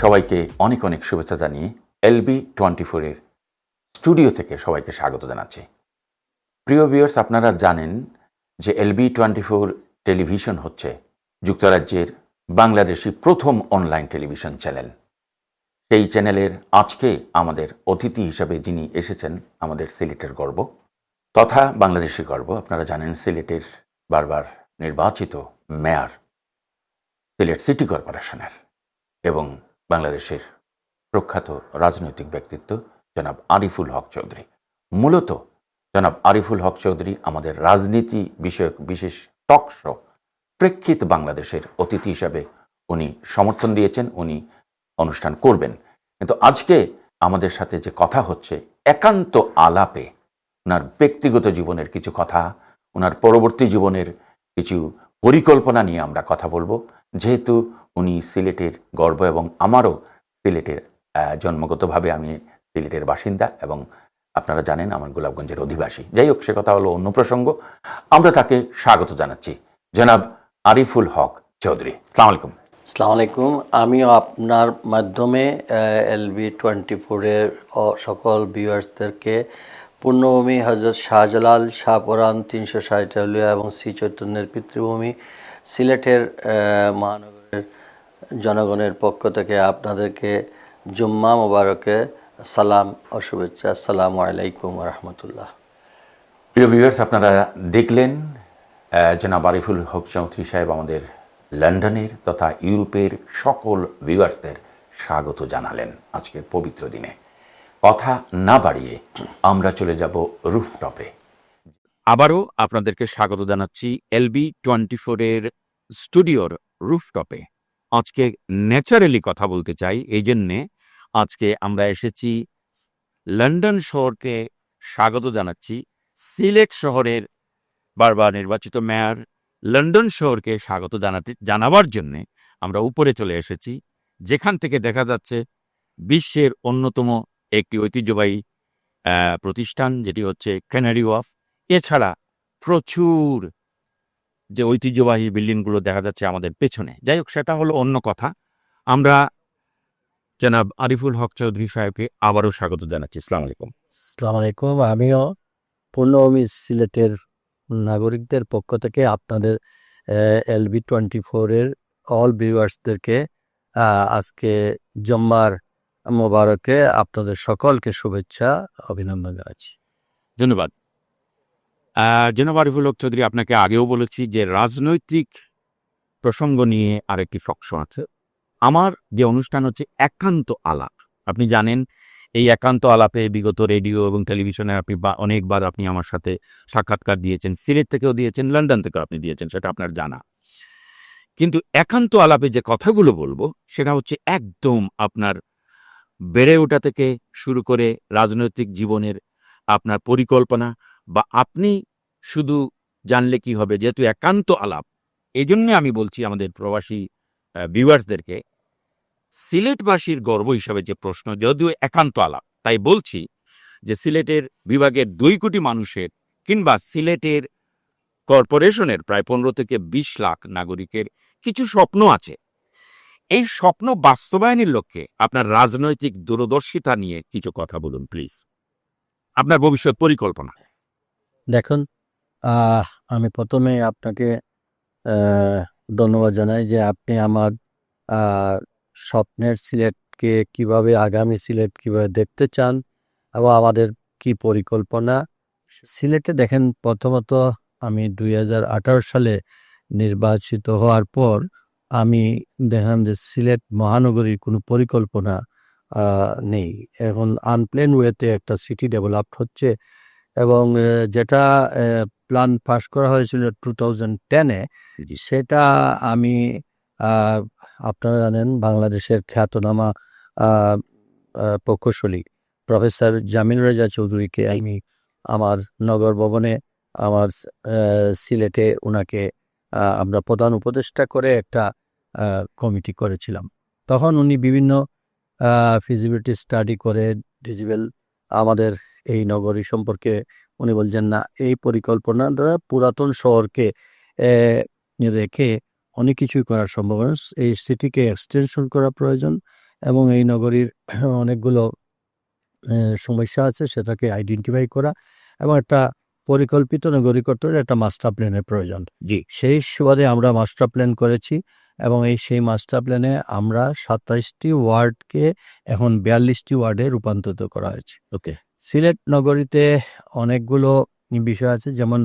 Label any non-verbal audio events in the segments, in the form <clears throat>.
সবাইকে অনেক অনেক শুভেচ্ছা জানিয়ে এলবি টোয়েন্টি ফোরের স্টুডিও থেকে সবাইকে স্বাগত জানাচ্ছি। প্রিয় ভিউয়ার্স, আপনারা জানেন যে এলবি টোয়েন্টি ফোর টেলিভিশন হচ্ছে যুক্তরাজ্যের বাংলাদেশি প্রথম অনলাইন টেলিভিশন চ্যানেল। সেই চ্যানেলের আজকে আমাদের অতিথি হিসাবে যিনি এসেছেন, আমাদের সিলেটের গর্ব তথা বাংলাদেশের গর্ব, আপনারা জানেন সিলেটের বারবার নির্বাচিত মেয়র, সিলেট সিটি কর্পোরেশনের এবং বাংলাদেশের প্রখ্যাত রাজনৈতিক ব্যক্তিত্ব জনাব আরিফুল হক চৌধুরী। মূলত জনাব আরিফুল হক চৌধুরী আমাদের রাজনীতি বিষয়ক বিশেষ টক শো প্রেক্ষিত বাংলাদেশের অতিথি হিসাবে উনি সমর্থন দিয়েছেন, উনি অনুষ্ঠান করবেন। কিন্তু আজকে আমাদের সাথে যে কথা হচ্ছে, একান্ত আলাপে ওনার ব্যক্তিগত জীবনের কিছু কথা ওনার পরবর্তী জীবনের কিছু পরিকল্পনা নিয়ে আমরা কথা বলব। যেহেতু উনি সিলেটের গর্ব এবং আমারও সিলেটের জন্মগতভাবে আমি সিলেটের বাসিন্দা এবং আপনারা জানেন আমার গোলাপগঞ্জের অধিবাসী। যাই হোক, সে কথা হলো অন্য প্রসঙ্গ। আমরা তাকে স্বাগত জানাচ্ছি। জনাব আরিফুল হক চৌধুরী, সালাম আলাইকুম। আসসালামু আলাইকুম। আমিও আপনার মাধ্যমে এলবি টোয়েন্টি ফোরের সকল ভিউয়ার্সদেরকে পূর্ণভূমি হজরত শাহজালাল শাহপরান তিনশো ষাটালিয়া এবং শ্রী চৈতন্যের পিতৃভূমি সিলেটের মহানগরের জনগণের পক্ষ থেকে আপনাদেরকে জুম্মা মোবারকে সালাম ও শুভেচ্ছা। আসসালামু আলাইকুম রহমতুল্লাহ। প্রিয় ভিউয়ার্স, আপনারা দেখলেন জনাব আরিফুল হক চৌধুরী সাহেব আমাদের লন্ডনের তথা ইউরোপের সকল ভিউয়ার্সদের স্বাগত জানালেন আজকের পবিত্র দিনে। কথা না বাড়িয়ে আমরা চলে যাব রুফটপে। আবারও আপনাদেরকে স্বাগত জানাচ্ছি এলবি টোয়েন্টি ফোরের স্টুডিওর রুফটপে। আজকে ন্যাচারালি কথা বলতে চাই, এই জন্যে আজকে আমরা এসেছি লন্ডন শহরকে স্বাগত জানাচ্ছি। সিলেট শহরের বারবার নির্বাচিত মেয়র লন্ডন শহরকে স্বাগত জানাতে, জানাবার জন্যে আমরা উপরে চলে এসেছি। যেখান থেকে দেখা যাচ্ছে বিশ্বের অন্যতম একটি ঐতিহ্যবাহী প্রতিষ্ঠান, যেটি হচ্ছে ক্যানারি ওয়াফ এছাড়া প্রচুর যে ঐতিহ্যবাহী বিল্ডিংগুলো দেখা যাচ্ছে আমাদের পেছনে। যাই হোক সেটা হলো অন্য কথা। আমরা জনাব আরিফুল হক চৌধুরী সাহেবকে আবারও স্বাগত জানাচ্ছি। ইসলাম আলাইকুম। আসসালামু আলাইকুম। আমিও পূর্ণভূমি সিলেটের নাগরিকদের পক্ষ থেকে আপনাদের এলবি টোয়েন্টি ফোরের অল ভিউয়ার্সদেরকে আজকে জম্মার মোবারকে আপনাদের সকলকে শুভেচ্ছা অভিনন্দন জানাচ্ছি। ধন্যবাদ। জনাব আরিফুল হক চৌধুরী, আপনাকে আগেও বলেছি যে রাজনৈতিক প্রসঙ্গ নিয়ে আরেকটি ফকশো আছে। আমার যে অনুষ্ঠান হচ্ছে একান্ত আলাপ। আপনি জানেন, এই একান্ত আলাপে বিগত রেডিও এবং টেলিভিশনে আপনি অনেকবার আপনি আমার সাথে সাক্ষাৎকার দিয়েছেন, সিলেট থেকেও দিয়েছেন, লন্ডন থেকেও আপনি দিয়েছেন, সেটা আপনার জানা। কিন্তু একান্ত আলাপে যে কথাগুলো বলব, সেটা হচ্ছে একদম আপনার বেড়ে ওঠা থেকে শুরু করে রাজনৈতিক জীবনের আপনার পরিকল্পনা বা আপনি শুধু জানলে কি হবে? যেহেতু একান্ত আলাপ। এই জন্যে আমি বলছি আমাদের প্রবাসী ভিউয়ার্সদেরকে সিলেটবাসীর গর্ব হিসাবে যে প্রশ্ন, যদিও একান্ত আলাপ, তাই বলছি যে সিলেটের বিভাগের দুই কোটি মানুষের কিংবা সিলেটের কর্পোরেশনের প্রায় পনেরো থেকে বিশ লাখ নাগরিকের কিছু স্বপ্ন আছে। এই স্বপ্ন বাস্তবায়নের লক্ষ্যে আপনার রাজনৈতিক দূরদর্শিতা নিয়ে কিছু কথা বলুন প্লিজ আপনার ভবিষ্যৎ পরিকল্পনা। দেখুন আমি প্রথমে আপনাকে ধন্যবাদ জানাই যে আপনি আমার স্বপ্নের সিলেটকে কীভাবে, আগামী সিলেট কীভাবে দেখতে চান এবং আমাদের কি পরিকল্পনা। সিলেটে দেখেন, প্রথমত আমি দুই হাজার আঠারো সালে নির্বাচিত হওয়ার পর আমি দেখলাম যে সিলেট মহানগরীর কোনো পরিকল্পনা নেই। এখন আনপ্লেন ওয়েতে একটা সিটি ডেভেলপ হচ্ছে এবং যেটা প্ল্যান পাস করা হয়েছিল টু থাউজেন্ড টেনে সেটা আমি আপনারা জানেন বাংলাদেশের খ্যাতনামা প্রকৌশলী প্রফেসর জামিল রেজা চৌধুরীকে আমি আমার নগর ভবনে আমার সিলেটে ওনাকে আমরা প্রধান উপদেষ্টা করে একটা কমিটি করেছিলাম। তখন উনি বিভিন্ন ফিজিবিলিটি স্টাডি করে ডিজিটাল আমাদের এই নগরী সম্পর্কে উনি বলছেন না এই পরিকল্পনা দ্বারা পুরাতন শহরকে রেখে অনেক কিছুই করা সম্ভব হয়। এই সিটিকে এক্সটেনশন করা প্রয়োজন এবং এই নগরীর <clears throat> অনেকগুলো সমস্যা আছে সেটাকে আইডেন্টিফাই করা এবং একটা পরিকল্পিত নগরী করতে হলে একটা মাস্টার প্ল্যানের প্রয়োজন জি। সেই সুবাদে আমরা মাস্টার প্ল্যান করেছি এবং এই সেই মাস্টার প্ল্যানে আমরা সাতাইশটি ওয়ার্ডকে এখন বিয়াল্লিশটি ওয়ার্ডে রূপান্তরিত করা হয়েছে ওকে সিলেট নগরীতে অনেকগুলো বিষয় আছে। যেমন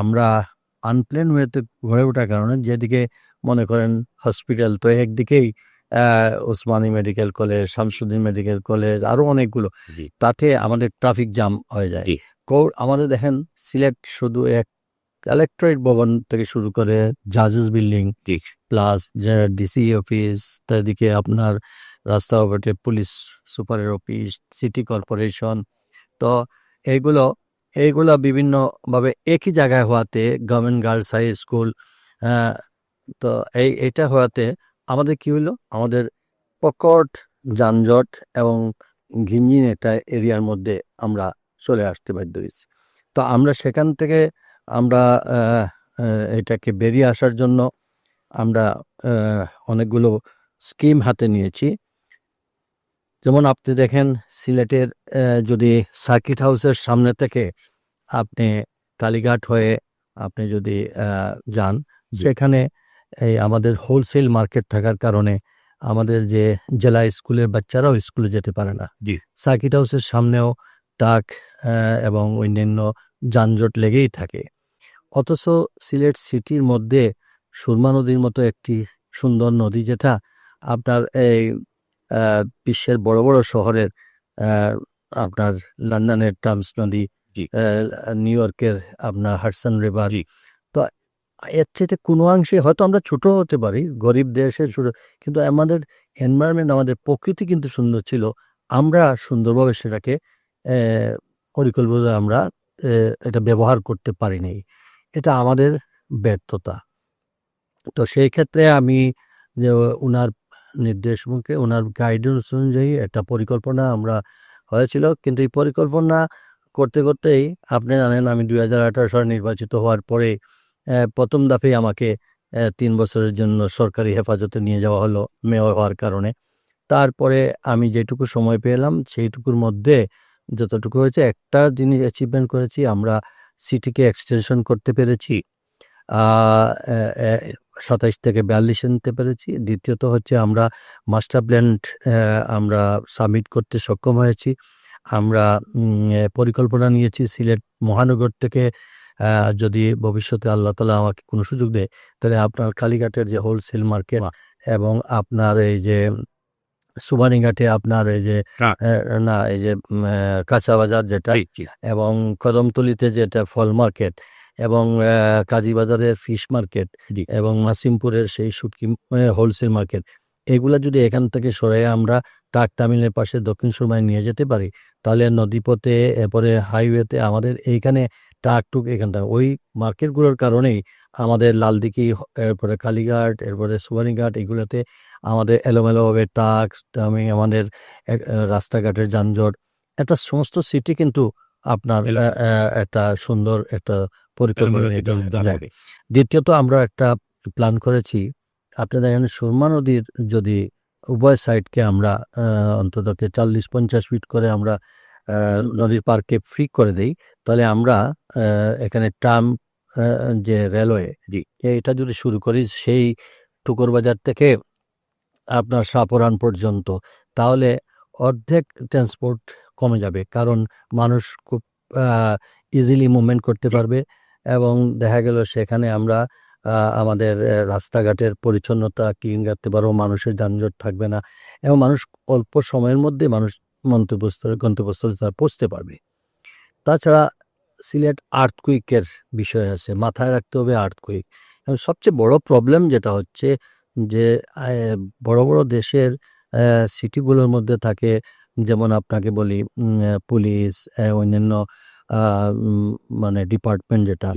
আমরা আনপ্ল্যান ওয়েতে গড়ে ওঠার কারণে যেদিকে মনে করেন হসপিটাল তো একদিকেই Osmani medical college Shamsuddin medical college আরও অনেকগুলো। তাতে আমাদের ট্রাফিক জ্যাম হয়ে যায়। কৌ আমাদের দেখেন সিলেট শুধু এক কালেক্টরেট ভবন থেকে শুরু করে জাজেস বিল্ডিং। প্লাস ডিসি অফিস তাদিকে আপনার রাস্তা ওপরে পুলিশ, সুপারের অফিস, সিটি কর্পোরেশন। তো এইগুলো এইগুলো বিভিন্নভাবে একই জায়গায় হওয়াতে গভর্নমেন্ট গার্লস হাই স্কুল তো এই এটা হওয়াতে আমাদের কি হলো আমাদের প্রকট যানজট এবং ঘিঞ্জিন একটা এরিয়ার মধ্যে আমরা চলে আসতে বাধ্য হয়েছি। তো আমরা সেখান থেকে আমরা এটাকে বেরিয়ে আসার জন্য আমরা অনেকগুলো স্কিম হাতে নিয়েছি। যেমন আপনি দেখেন সিলেটের যদি সার্কিট হাউসের সামনে থেকে আপনি কালীঘাট হয়ে আপনি যদি যান সেখানে এই আমাদের হোলসেল মার্কেট থাকার কারণে আমাদের যে জেলা স্কুলের বাচ্চারাও স্কুলে যেতে পারে না। জি। সার্কিট হাউসের সামনেও টাক এবং অন্যান্য যানজট লেগেই থাকে। অথচ সিলেট সিটির মধ্যে সুরমা নদীর মতো একটি সুন্দর নদী যেটা আপনার এই বিশ্বের বড় বড় শহরের আপনার লন্ডনের টামস নদী নিউ ইয়র্কের আপনার হাডসন রিভার। তো এর থেকে কোনো অংশে হয়তো আমরা ছোট হতে পারি গরিব দেশের ছোট কিন্তু আমাদের এনভায়রনমেন্ট আমাদের প্রকৃতি কিন্তু সুন্দর ছিল। আমরা সুন্দরভাবে সেটাকে পরিকল্পিত আমরা এটা ব্যবহার করতে পারিনি। এটা আমাদের ব্যর্থতা। তো সেই ক্ষেত্রে আমি যে ওনার নির্দেশ মুখে ওনার গাইডেন্স অনুযায়ী একটা পরিকল্পনা আমরা হয়েছিল। কিন্তু এই পরিকল্পনা করতে করতেই আপনি জানেন আমি দুই হাজার আঠারো সালে নির্বাচিত হওয়ার পরে প্রথম দাফেই আমাকে তিন বছরের জন্য সরকারি হেফাজতে নিয়ে যাওয়া হলো মেয়র হওয়ার কারণে। তারপরে আমি যেটুকু সময় পেলাম সেইটুকুর মধ্যে যতটুকু হয়েছে একটা জিনিস অ্যাচিভমেন্ট করেছি, আমরা সিটিকে এক্সটেনশন করতে পেরেছি। সাতাইশ থেকে বিয়াল্লিশ আনতে পেরেছি। দ্বিতীয়ত হচ্ছে আমরা মাস্টার প্ল্যান আমরা সাবমিট করতে সক্ষম হয়েছি। আমরা পরিকল্পনা নিয়েছি সিলেট মহানগর থেকে যদি ভবিষ্যতে আল্লাহ তালা আমাকে কোনো সুযোগ দেয় তাহলে আপনার কালীঘাটের যে হোলসেল মার্কেট এবং আপনার এই যে সুবানীঘাটে আপনার এই যে না। এই যে কাঁচা বাজার যেটা। এবং কদমতলিতে যেটা ফল মার্কেট এবং কাজীবাজারের ফিশ মার্কেট এবং মাসিমপুরের সেই শুটকি হোলসেল মার্কেট। এগুলা যদি এখান থেকে সরে আমরা ট্রাক টার্মিনালের পাশে দক্ষিণ সুরমায় নিয়ে যেতে পারি তাহলে নদীপথে এরপরে হাইওয়েতে আমাদের এইখানে ট্রাক টুক এখান থেকে ওই মার্কেটগুলোর কারণেই আমাদের লালদিঘি এরপরে কালীঘাট এরপরে সুবানীঘাট এগুলোতে আমাদের এলোমেলোভাবে ট্রাক আমি আমাদের রাস্তাঘাটের যানজট একটা সমস্ত সিটি কিন্তু আপনার একটা সুন্দর একটা পরিকল্পনা। দ্বিতীয়ত আমরা একটা প্ল্যান করেছি। আপনি দেখেন সুরমা নদীর যদি উভয় সাইডকে আমরা অন্তত চল্লিশ পঞ্চাশ ফিট করে আমরা নদীর পার্কে ফ্রি করে দেই তাহলে আমরা এখানে ট্রাম যে রেলওয়ে। এটা যদি শুরু করি সেই টুকুর বাজার থেকে আপনার সাপরান পর্যন্ত তাহলে অর্ধেক ট্রান্সপোর্ট কমে যাবে। কারণ মানুষ খুব ইজিলি মুভমেন্ট করতে পারবে। এবং দেখা গেল সেখানে আমরা আমাদের রাস্তাঘাটের পরিচ্ছন্নতা ক্লিন রাখতে পারব, মানুষের যানজট থাকবে না এবং মানুষ অল্প সময়ের মধ্যে মানুষ মন্তব্যস্থলে, গন্তব্যস্থলে তারা পৌঁছতে পারবে। তাছাড়া সিলেট আর্থকুইকের বিষয় আছে, মাথায় রাখতে হবে আর্থকুইক এবং সবচেয়ে বড় প্রবলেম যেটা হচ্ছে যে বড় বড় দেশের সিটিগুলোর মধ্যে থাকে, যেমন আপনাকে বলি পুলিশ অন্যান্য মানে ডিপার্টমেন্ট যেটা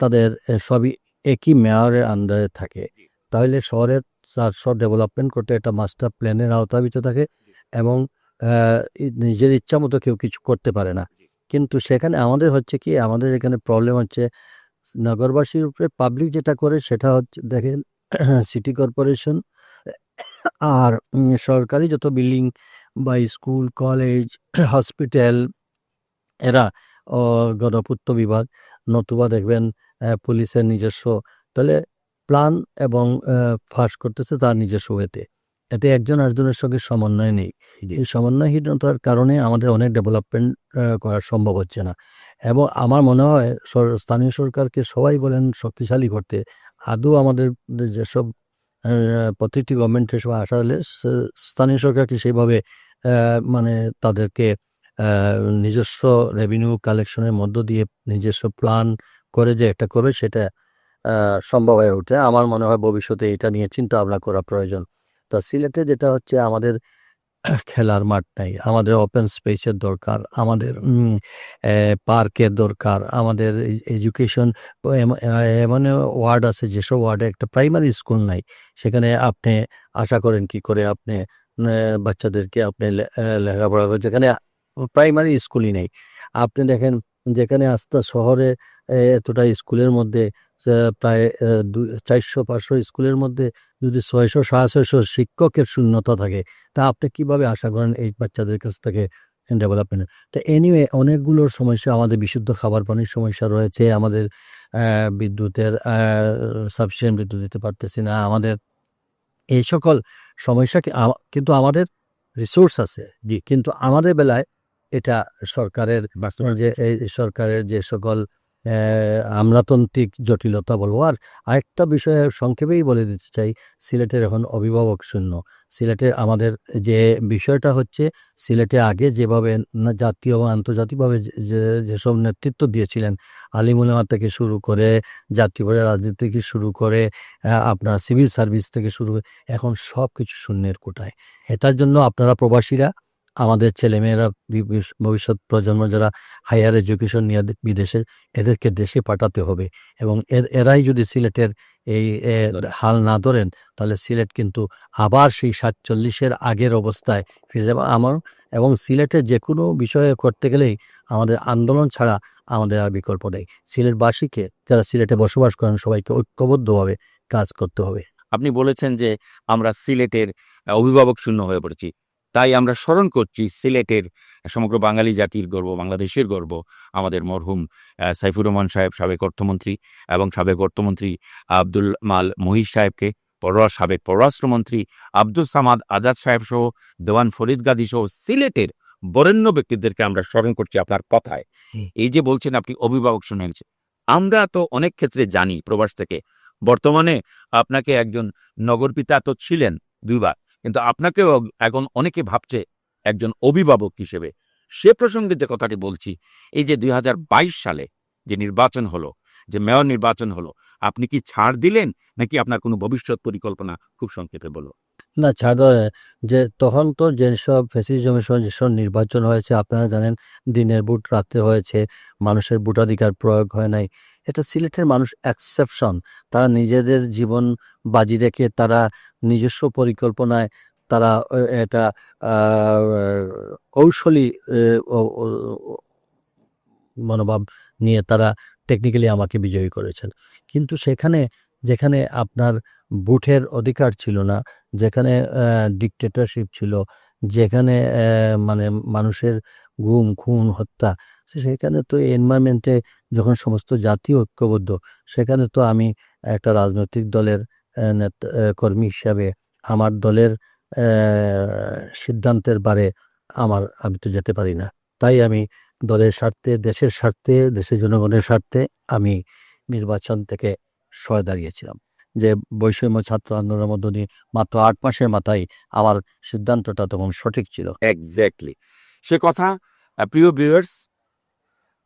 তাদের সবই একই মেয়রের আন্ডারে থাকে। তাহলে শহরের চারশো ডেভেলপমেন্ট করতে একটা মাস্টার প্ল্যানের আওতায় ভিতরে থাকে এবং নিজের ইচ্ছা মতো কেউ কিছু করতে পারে না। কিন্তু সেখানে আমাদের হচ্ছে কি আমাদের এখানে প্রবলেম হচ্ছে নগরবাসীর উপরে পাবলিক যেটা করে সেটা হচ্ছে দেখেন সিটি কর্পোরেশন আর সরকারি যত বিল্ডিং বা স্কুল কলেজ হসপিটাল এরা গণপূর্ত বিভাগ নতুবা দেখবেন পুলিশের নিজস্ব তাহলে প্ল্যান এবং ফাঁস করতেছে তার নিজস্ব ওয়েতে। এতে একজন আরেকজনের সঙ্গে সমন্বয় নেই। এই সমন্বয়হীনতার কারণে আমাদের অনেক ডেভেলপমেন্ট করা সম্ভব হচ্ছে না। এবং আমার মনে হয় স্থানীয় সরকারকে সবাই বলেন শক্তিশালী করতে। আদৌ আমাদের যেসব প্রত্যেকটি গভর্নমেন্টের সময় আসা হলে স্থানীয় সরকারকে সেইভাবে মানে তাদেরকে নিজস্ব রেভিনিউ কালেকশনের মধ্য দিয়ে নিজস্ব প্ল্যান করে যে একটা করবে সেটা সম্ভব হয়ে ওঠে। আমার মনে হয় ভবিষ্যতে এটা নিয়ে চিন্তা ভাবনা করা প্রয়োজন। তো সিলেটে যেটা হচ্ছে আমাদের খেলার মাঠ নাই। আমাদের ওপেন স্পেসের দরকার, আমাদের পার্কের দরকার, আমাদের এডুকেশন এমন ওয়ার্ড আছে যেসব ওয়ার্ডে একটা প্রাইমারি স্কুল নাই। সেখানে আপনি আশা করেন কি করে আপনি বাচ্চাদেরকে আপনি লেখাপড়া যেখানে প্রাইমারি স্কুলই নেই। আপনি দেখেন, যেখানে আস্তা শহরে এতটা স্কুলের মধ্যে প্রায় দুই, চারশো, পাঁচশো স্কুলের মধ্যে যদি ছয়শো সাড়ে ছয়শো শিক্ষকের শূন্যতা থাকে, তা আপনি কীভাবে আশা করেন এই বাচ্চাদের কাছ থেকে ডেভেলপমেন্ট তো এনিওয়ে অনেকগুলো সমস্যা, আমাদের বিশুদ্ধ খাবার পানির সমস্যা রয়েছে, আমাদের বিদ্যুতের সাফিসিয়েন্ট বিদ্যুৎ দিতে পারতেছি না, আমাদের এই সকল সমস্যা কিন্তু আমাদের রিসোর্স আছে, জি, কিন্তু আমাদের বেলায় এটা সরকারের যে এই সরকারের যে সকল আমলাতান্ত্রিক জটিলতা বলব। আর আরেকটা বিষয়ে সংক্ষেপেই বলে দিতে চাই সিলেটের এখন অভিভাবক শূন্য। সিলেটের আমাদের যে বিষয়টা হচ্ছে সিলেটে আগে যেভাবে জাতীয় ও আন্তর্জাতিকভাবে যেসব নেতৃত্ব দিয়েছিলেন আলিমুলামা থেকে শুরু করে জাতীয় রাজনীতি থেকে শুরু করে আপনার সিভিল সার্ভিস থেকে শুরু করে এখন সব কিছু শূন্যের কোটায়। এটার জন্য আপনারা প্রবাসীরা আমাদের ছেলেমেয়েরা ভবিষ্যৎ প্রজন্ম যারা হায়ার এডুকেশন নিয়ে বিদেশে এদেরকে দেশে পাঠাতে হবে। এবং এর- এরাই যদি সিলেটের এই হাল না ধরেন তাহলে সিলেট কিন্তু আবার সেই সাতচল্লিশের আগের অবস্থায় ফিরে যাবে। আমার এবং সিলেটের যে কোনো বিষয়ে করতে গেলেই আমাদের আন্দোলন ছাড়া আমাদের আর বিকল্প নেই। সিলেটবাসীকে যারা সিলেটে বসবাস করেন সবাইকে ঐক্যবদ্ধভাবে কাজ করতে হবে। আপনি বলেছেন যে আমরা সিলেটের অভিভাবক শূন্য হয়ে পড়েছি। তাই আমরা স্মরণ করছি সিলেটের সমগ্র বাঙালি জাতির গর্ব বাংলাদেশের গর্ব আমাদের মরহুম সাইফুর রহমান সাহেব সাবেক অর্থমন্ত্রী এবং সাবেক অর্থমন্ত্রী আব্দুল মাল মহিষ সাহেবকে পররাষ্ট্র সাবেক পররাষ্ট্রমন্ত্রী আব্দুল সামাদ আজাদ সাহেব সহ দেওয়ান ফরিদ গাজী সহ সিলেটের বরেণ্য ব্যক্তিদেরকে আমরা স্মরণ করছি আপনার কথায়। এই যে বলছেন আপনি অভিভাবক শুনেছেন আমরা তো অনেক ক্ষেত্রে জানি প্রবাস থেকে। বর্তমানে আপনাকে একজন নগরপিতা তো ছিলেন দুইবার। কিন্তু আপনাকেও এখন অনেকে ভাবছে একজন অভিভাবক হিসেবে। সে প্রসঙ্গে যে কথাটি বলছি, এই যে দুই হাজার বাইশ সালে যে নির্বাচন হলো, যে মেয়র নির্বাচন হলো, আপনি কি ছাড় দিলেন? নাকি আপনার কোনো ভবিষ্যৎ পরিকল্পনা? খুব সংক্ষেপে বলো না, ছাড় যে তখন তো যেসব ফেসিজমের যেসব নির্বাচন হয়েছে, আপনারা জানেন দিনের ভোট রাতে হয়েছে, মানুষের ভোটাধিকার প্রয়োগ হয় নাই। এটা সিলেটের মানুষ এক্সেপশন তারা নিজেদের জীবন বাজি রেখে তারা নিজস্ব পরিকল্পনায় তারা এটা কৌশলী মনোভাব নিয়ে তারা টেকনিক্যালি আমাকে বিজয়ী করেছেন। কিন্তু সেখানে, যেখানে আপনার বুথের অধিকার ছিল না, যেখানে ডিকটেটরশিপ ছিল, যেখানে মানে মানুষের গুম, খুন, হত্যা সেখানে তো এনভায়রনমেন্টে যখন সমস্ত জাতি ঐক্যবদ্ধ, সেখানে তো আমি একটা রাজনৈতিক দলের কর্মী হিসাবে আমার দলের সিদ্ধান্তের বারে আমার, আমি তো যেতে পারি না। তাই আমি দলের স্বার্থে, দেশের স্বার্থে, দেশের জনগণের স্বার্থে আমি নির্বাচন থেকে সরে দাঁড়িয়েছিলাম। যে বৈষম্য ছাত্র আন্দোলনের মধ্য দিয়ে মাত্র আট মাসের মাথায় আমার সিদ্ধান্তটা তখন সঠিক ছিল। এক্স্যাক্টলি সে কথা প্রিয় ভিউয়ার্স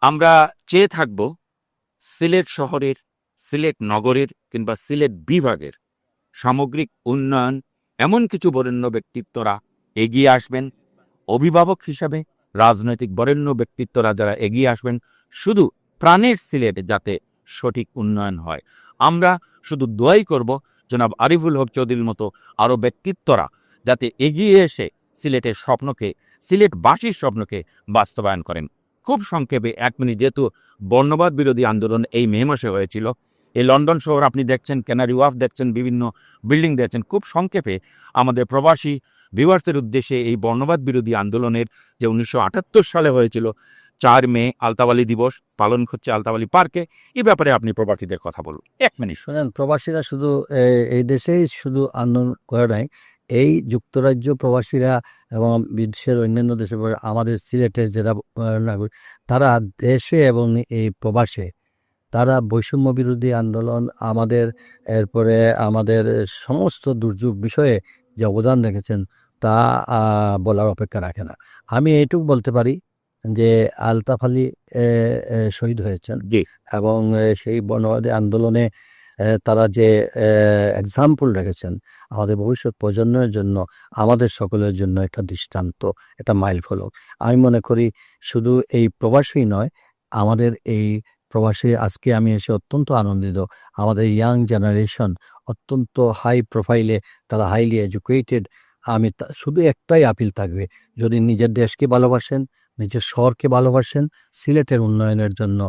আমরা চেয়ে থাকব সিলেট শহরের, সিলেট নগরের কিংবা সিলেট বিভাগের সামগ্রিক উন্নয়ন, এমন কিছু বরেণ্য ব্যক্তিত্বরা এগিয়ে আসবেন। অভিভাবক হিসাবে রাজনৈতিক বরেণ্য ব্যক্তিত্বরা যারা এগিয়ে আসবেন, শুধু প্রাণের সিলেট যাতে সঠিক উন্নয়ন হয়। আমরা শুধু দোয়াই করব, জনাব আরিফুল হক চৌধুরীর মতো আরও ব্যক্তিত্বরা যাতে এগিয়ে এসে সিলেটের স্বপ্নকে, সিলেটবাসীর স্বপ্নকে বাস্তবায়ন করেন। খুব সংক্ষেপে এক মিনিট, যেহেতু বর্ণবাদ বিরোধী আন্দোলন এই মে মাসে হয়েছিল, এই লন্ডন শহর আপনি দেখছেন, ক্যানারি ওয়াফ দেখছেন, বিভিন্ন বিল্ডিং দেখছেন, খুব সংক্ষেপে আমাদের প্রবাসী ভিউয়ার্সের উদ্দেশ্যে এই বর্ণবাদ বিরোধী আন্দোলনের যে উনিশশো আটাত্তর সালে হয়েছিল চার মে আলতাবালি দিবস পালন হচ্ছে আলতাবালি পার্কে। এ ব্যাপারে আপনি প্রবাসীদের কথা বলুন। এক মিনিট। শোনেন, প্রবাসীরা শুধু এই দেশেই শুধু আন্দোলন করে নাই, এই যুক্তরাজ্য প্রবাসীরা এবং বিশ্বের অন্যান্য দেশে আমাদের সিলেটের যারা নাগরিক তারা দেশে এবং এই প্রবাসে, তারা বৈষম্য বিরোধী আন্দোলন, আমাদের এরপরে আমাদের সমস্ত দুর্যোগ বিষয়ে যে অবদান রেখেছেন, তা বলার অপেক্ষা রাখে না। আমি এইটুকু বলতে পারি যে আলতাফ আলী শহীদ হয়েছেন। এবং সেই বর্ণবাদী আন্দোলনে তারা যে এক্সাম্পল রেখেছেন আমাদের ভবিষ্যৎ প্রজন্মের জন্য আমাদের সকলের জন্য একটা দৃষ্টান্ত এটা মাইল ফলক আমি মনে করি শুধু এই প্রবাসী নয় আমাদের এই প্রবাসী আজকে আমি এসে অত্যন্ত আনন্দিত। আমাদের ইয়াং জেনারেশন অত্যন্ত হাই প্রোফাইলে তারা হাইলি এডুকেটেড আমি শুধু একটাই আপিল থাকবে যদি নিজের দেশকে ভালোবাসেন নিজের শহরকে ভালোবাসেন, সিলেটের উন্নয়নের জন্য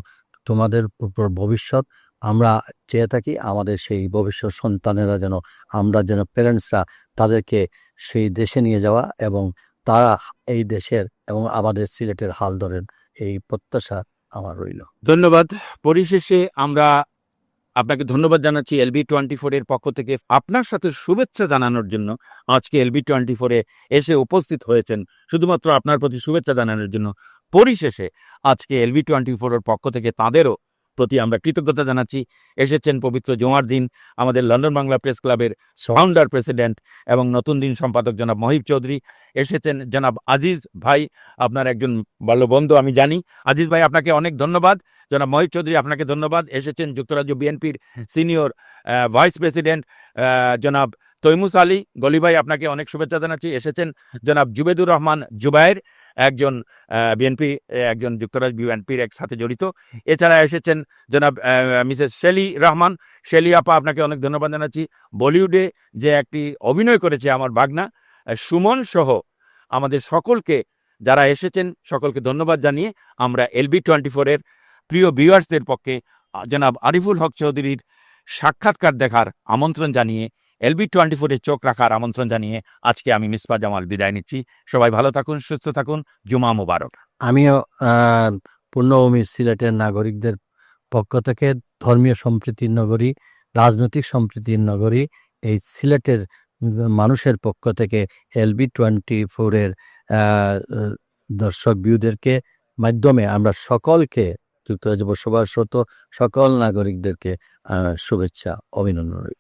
তোমাদের উপর ভবিষ্যৎ, আমরা চেয়ে থাকি আমাদের সেই ভবিষ্যৎ সন্তানেরা যেন, আমরা যেন প্যারেন্টসরা তাদেরকে সেই দেশে নিয়ে যাওয়া এবং তারা এই দেশের এবং আমাদের সিলেটের হাল ধরেন, এই প্রত্যাশা আমার রইল। ধন্যবাদ। পরিশেষে আমরা আপনাকে ধন্যবাদ জানাচ্ছি এলবি টোয়েন্টি ফোর এর পক্ষ থেকে আপনার সাথে শুভেচ্ছা জানানোর জন্য। আজকে এলবি টোয়েন্টি ফোরে এসে উপস্থিত হয়েছেন শুধুমাত্র আপনার প্রতি শুভেচ্ছা জানানোর জন্য। পরিশেষে আজকে এলবি টোয়েন্টি ফোর এর পক্ষ থেকে তাদেরও প্রতি আমরা কৃতজ্ঞতা জানাচ্ছি। এসেছেন পবিত্র জমার দিন আমাদের লন্ডন বাংলা প্রেস ক্লাবের ফাউন্ডার প্রেসিডেন্ট এবং নতুন দিন সম্পাদক জনাব মহিব চৌধুরী। এসেছেন জনাব আজিজ ভাই, আপনার একজন বাল্যবন্ধু আমি জানি। আজিজ ভাই, আপনাকে অনেক ধন্যবাদ। জনাব মহিব চৌধুরী, আপনাকে ধন্যবাদ। এসেছেন যুক্তরাজ্য বিএনপির সিনিয়র ভাইস প্রেসিডেন্ট জনাব তৈমুস আলী গলি ভাই, আপনাকে অনেক শুভেচ্ছা জানাচ্ছি। এসেছেন জনাব জুবেদুর রহমান জুবায়ের, একজন বিএনপি একজন যুক্তরাজ্য বিএনপির এক সাথে জড়িত। এছাড়া এসেছেন জনাব মিসেস শেলি রহমান। শেলি আপা, আপনাকে অনেক ধন্যবাদ জানাচ্ছি। বলিউডে যে একটি অভিনয় করেছে আমার বাগনা, সুমন সহ আমাদের সকলকে, যারা এসেছেন সকলকে ধন্যবাদ জানিয়ে আমরা এলবি টোয়েন্টি ফোরের প্রিয় ভিউয়ার্সদের পক্ষে জনাব আরিফুল হক চৌধুরীর সাক্ষাৎকার দেখার আমন্ত্রণ জানিয়ে এলবি টোয়েন্টি ফোরে চোখ রাখার আমন্ত্রণ জানিয়ে আজকে আমি মিসপা জামাল বিদায় নিচ্ছি। সবাই ভালো থাকুন, সুস্থ থাকুন। জুমা মুবারক। আমিও পূর্ণভূমি সিলেটের নাগরিকদের পক্ষ থেকে ধর্মীয় সম্প্রীতির নগরী, রাজনৈতিক সম্প্রীতির নগরী, এই সিলেটের মানুষের পক্ষ থেকে এলবি টোয়েন্টি ফোরের দর্শক বিউদেরকে মাধ্যমে আমরা সকলকে যুক্তরাজ্যে বসবাসরত সকল নাগরিকদেরকে শুভেচ্ছা, অভিনন্দন রইল।